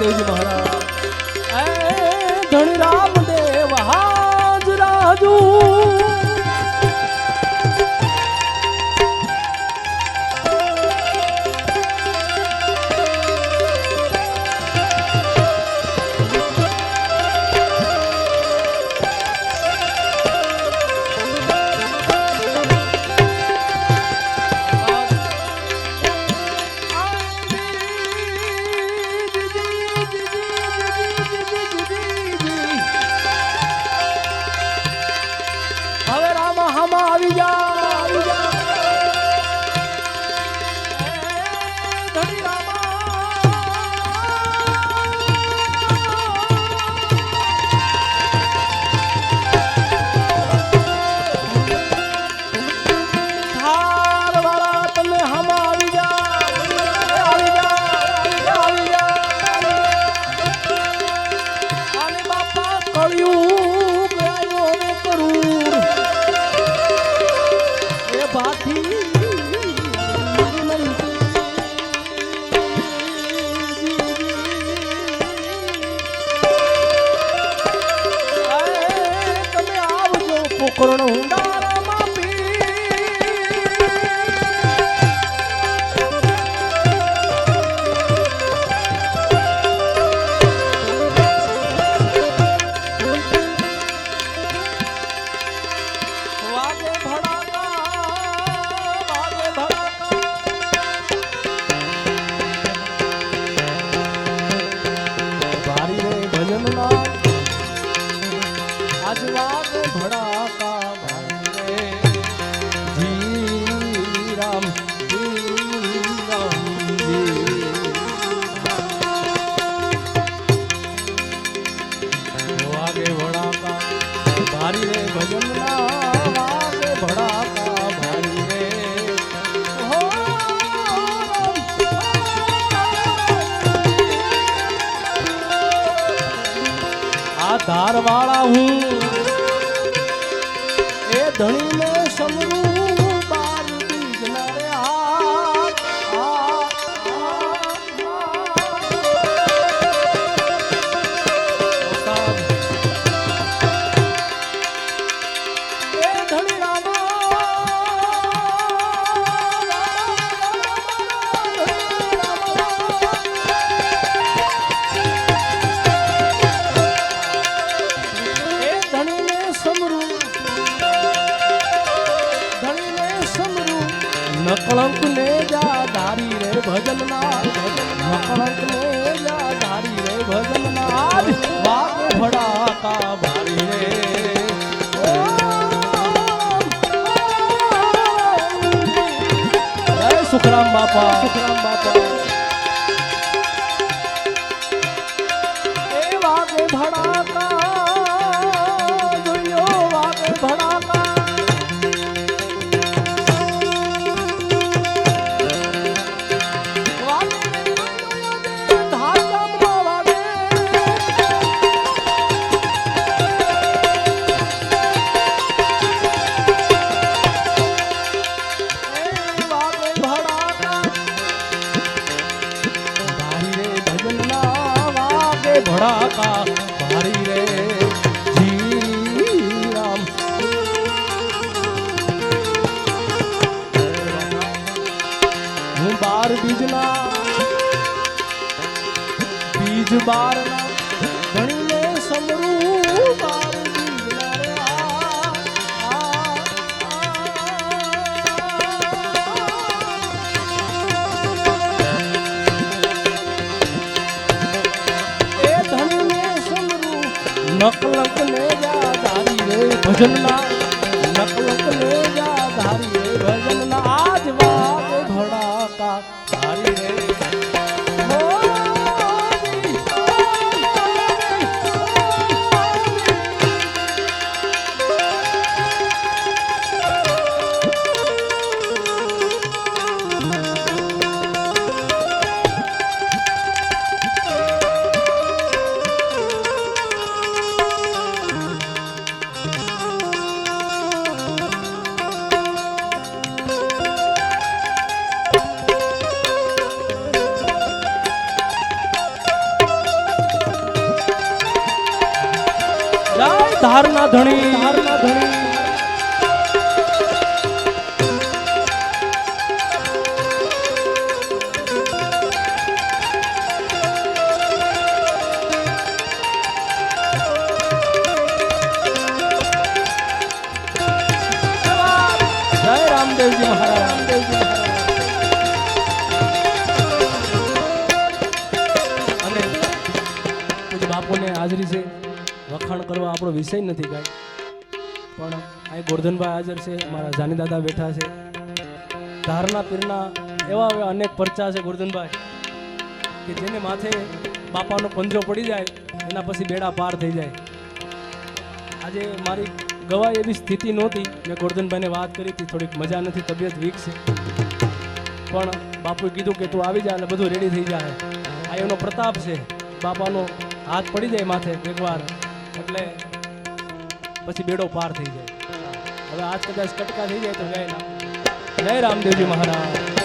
રામદેવજી મહારાજ હે રે ધારવાળા હું. એ ધણીને 花花花花。હું બાર બીજના. બીજ બાર ભણી લે સમરું બાર નકલક લે જા, તારી રે ભજન ધારના ધણી. ધારના ધણી રામદેવજી મહારાજ. રામદેવજી અને બાપુને હાજરી છે. વખાણ કરવા આપણો વિષય નથી કાંઈ. પણ અહીં ગોરધનભાઈ હાજર છે, મારા જાની દાદા બેઠા છે. ધારના પીરના એવા એવા અનેક પરચા છે ગોરધનભાઈ, કે જેને માથે બાપાનો પંજો પડી જાય, એના પછી બેડા પાર થઈ જાય. આજે મારી ગવાય એવી સ્થિતિ નહોતી. મેં ગોરધનભાઈને વાત કરી હતી, થોડીક મજા નથી, તબિયત વીક છે. પણ બાપુએ કીધું કે તું આવી જા એટલે બધું રેડી થઈ જાય. આ એનો પ્રતાપ છે, બાપાનો હાથ પડી જાય માથે એકવાર એટલે પછી બેડો પાર થઈ જાય. હવે આજ કદાચ કટકા થઈ જાય તો જય રામ. જય રામદેવજી મહારાજ.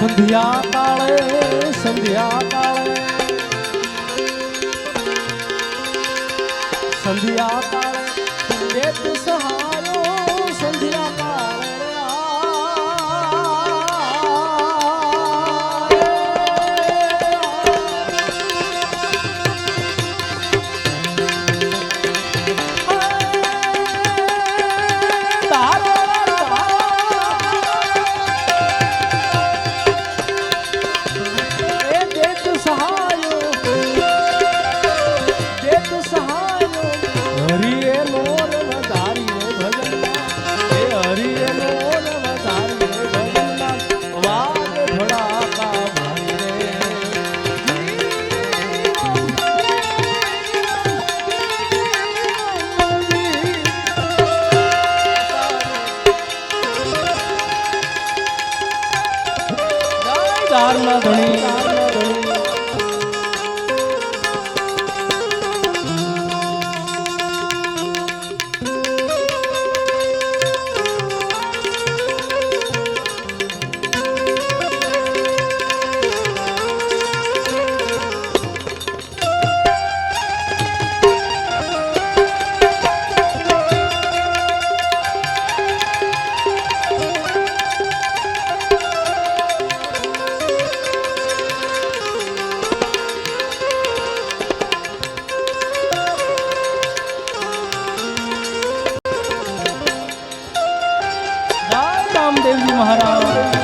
સંધ્યા કાળે સંધ્યા કાળે. સંધ્યા રામદેવજી મહારાજ.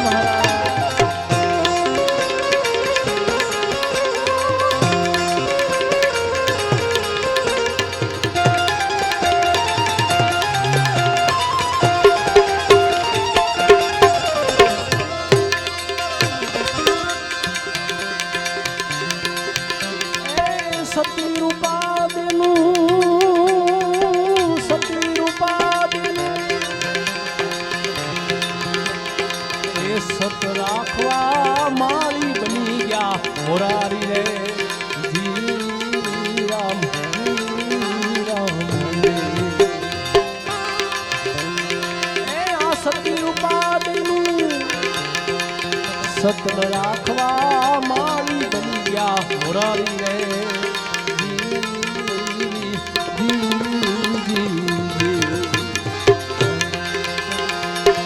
રાખવા મારી બની ગયા મોરારી રે સતન રાખવા મારી બની ગયા મોરારી રે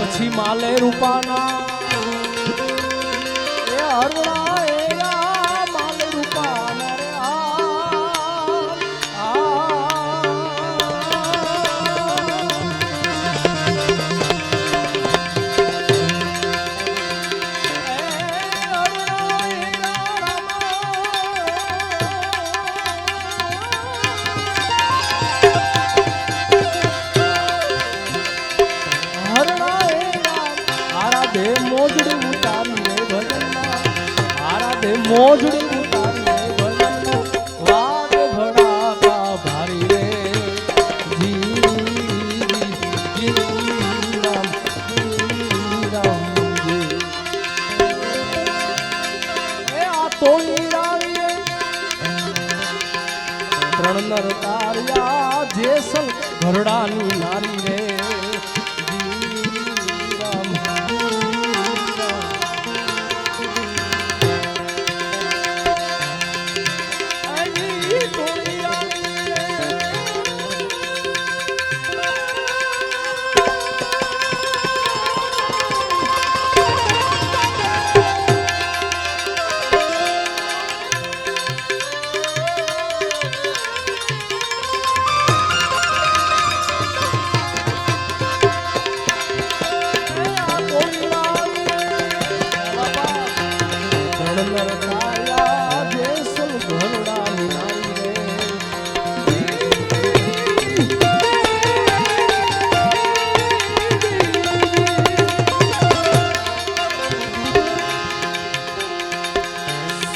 પછી માલે રૂપાના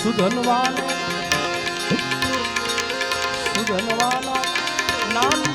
સુધનવાને સુધનવાલા નામ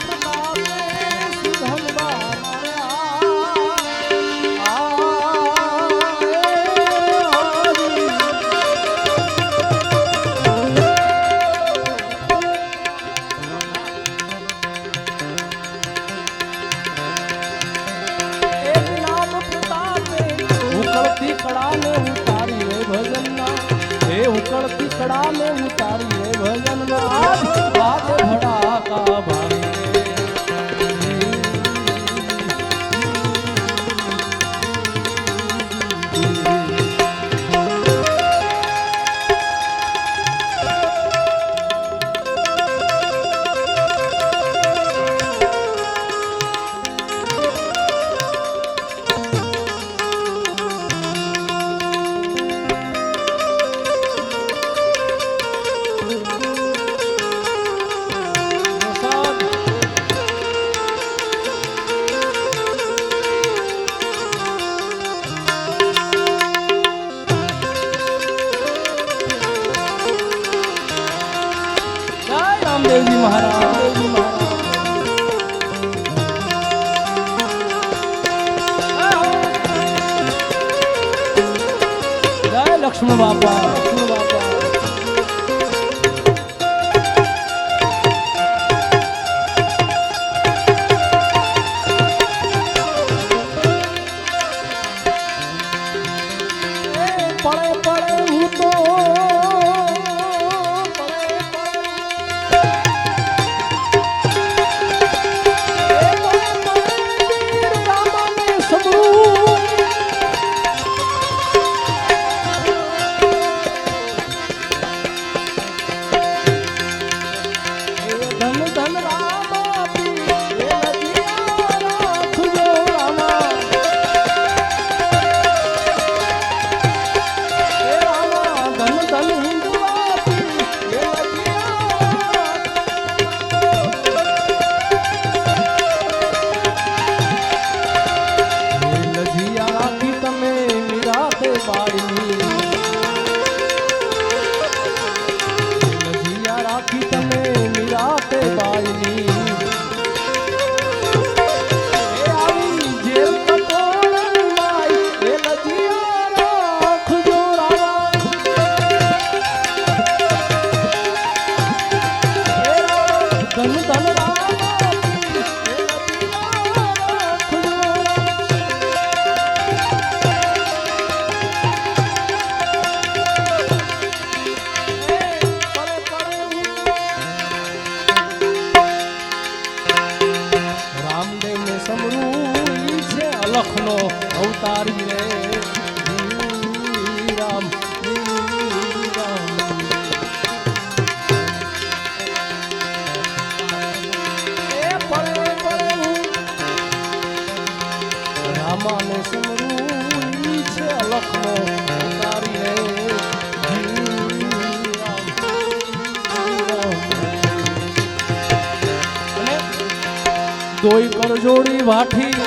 પડે 咱们咱们。বাঠি